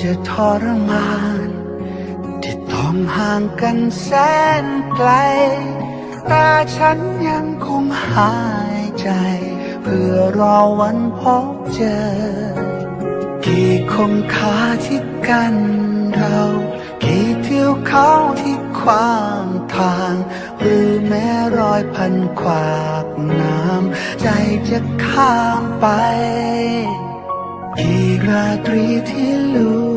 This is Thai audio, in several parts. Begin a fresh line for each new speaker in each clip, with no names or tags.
จะทรมาน ที่ต้องห่างกันแสนไกล แต่ฉันยังคงหายใจ เพื่อรอวันพบเจอ กี่คมขาที่กันเรา กี่เที่ยวเขาที่ขวางทาง หรือแม้รอยพันขวากน้ำใจจะข้ามไป กี่ราตรีที่ล่วงเลย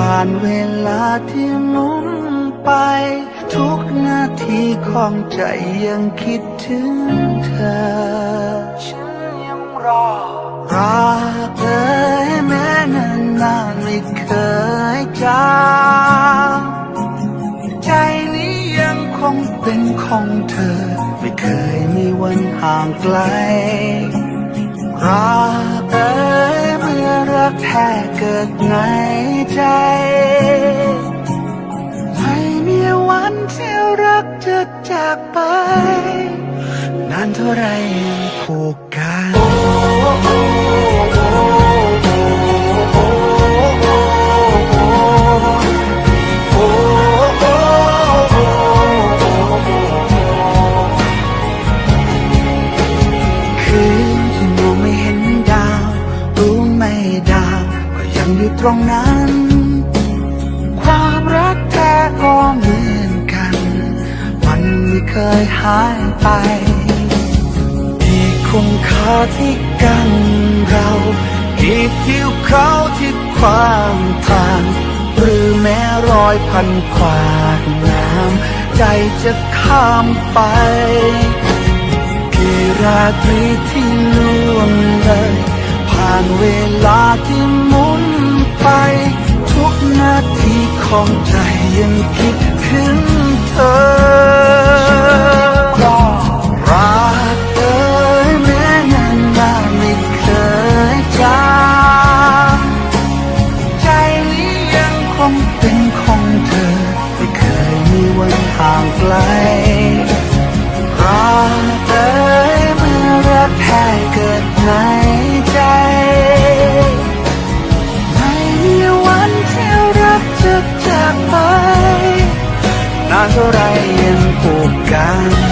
ผ่านเวลาที่หมุนไป ทุกนาทีของใจยังคิดถึงเธอ ฉันยังรอ รักเธอแม้นานนานๆไม่เคยจางใจนี้ยังคงเป็นของเธอ ไม่เคยมีวันห่างไกล รักเอ่ยเมื่อ รักแท้เกิดในใจ ไม่มีวันที่รักจะจากไป นานเท่าไรยังผูกกัน ตรงนั้น ความรักแท้ก็เหมือนกัน มันไม่เคยหายไปที่คงคาที่กันเรากี่ทิวเขาที่ความทาง หรือแม้รอยพันขวากน้ำใจจะข้ามไปกี่ราตรีที่ล่วงเลยผ่านเวลาที่ ของใจยังคิดถึงเธอานเท่าไรยังผูกกัน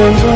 ที่